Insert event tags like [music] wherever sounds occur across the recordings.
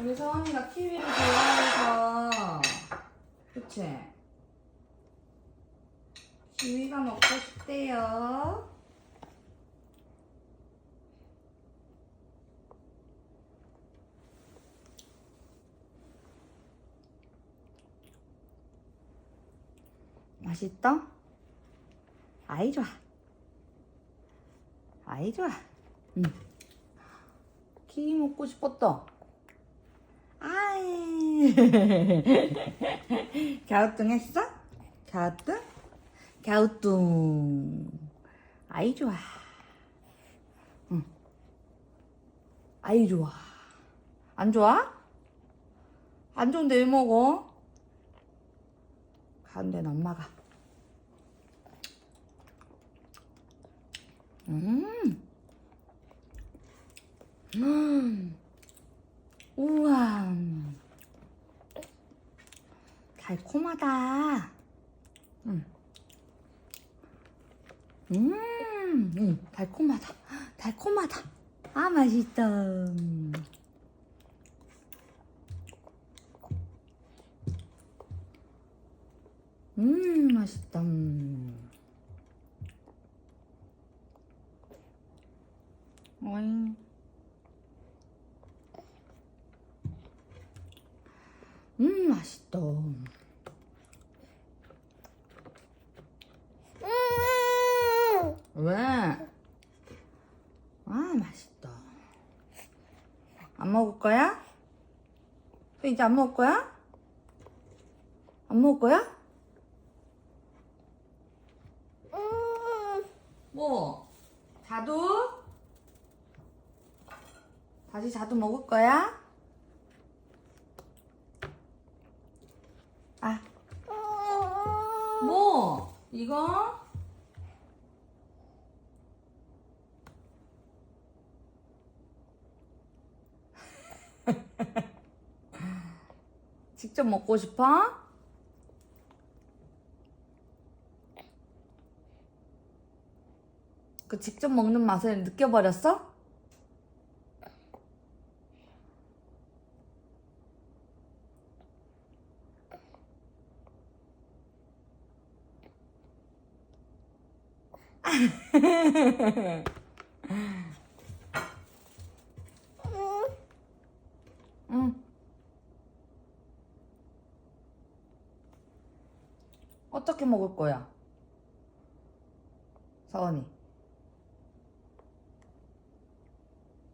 우리 서원이가 키위를 좋아해서 그치? 키위가 먹고 싶대요 맛있다? 아이 좋아 아이 좋아 응. 키위 먹고 싶었다 [laughs] 갸우뚱 했어? 갸우뚱? 갸우뚱 아이 좋아 응. 아이 좋아 안 좋아? 안 좋은데 왜 먹어? 가운데는 엄마가 음. 음. [gasps] 우와. 달콤하다. 음. 음, 음, 달콤하다. 달콤하다. 아, 맛있다. 음, 맛있다. 어잉. 음, 맛있다. 왜? 아, 맛있다. 안 먹을 거야? 또 이제 안 먹을 거야? 안 먹을 거야? 뭐? 자두? 다시 자두 먹을 거야? 아, 뭐? 이거? [laughs] 직접 먹고 싶어? 그 직접 먹는 맛을 느껴버렸어? 응. 어떻게 먹을 거야? 서원이.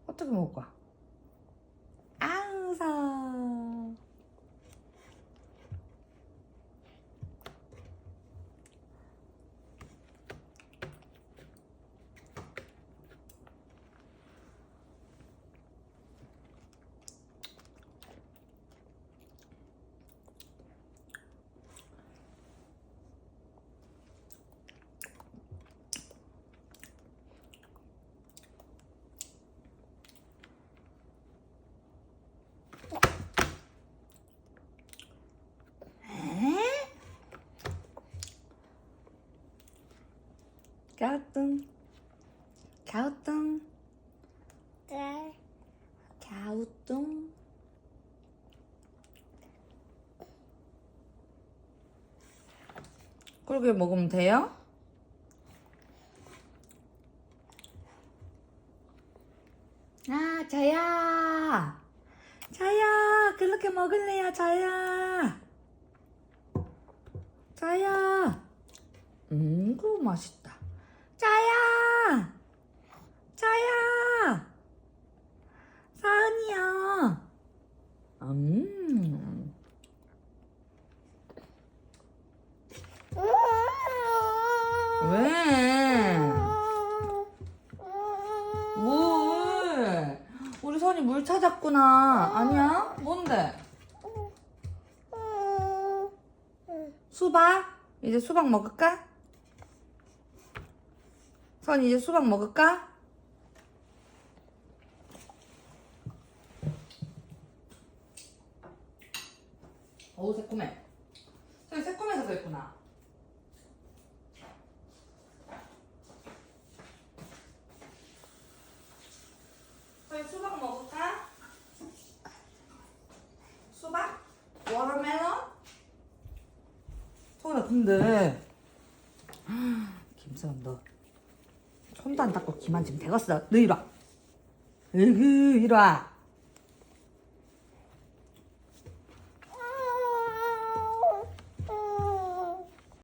어떻게 먹을 거야? 아우, 서. 에? 갸우뚱. 갸우뚱. 갸우뚱. 그렇게 먹으면 돼요? 아, 자야. 자야, 그렇게 먹을래요, 자야. 자야. 음, 그거 맛있다. 자야. 자야. 사은이야. 음. 왜? 물. 우리 선이 물 찾았구나. 아니야? 뭔데? 수박? 이제 수박 먹을까? 그럼 이제 수박 먹을까? 어우 새콤해 저기 새콤해서 그랬구나 저기 수박 먹을까? 수박? 워터멜론? 소원아 근데 김사람 너 손도 안 닦고 기만 지금 대갔어. 너 이리 와. 으그 이리 와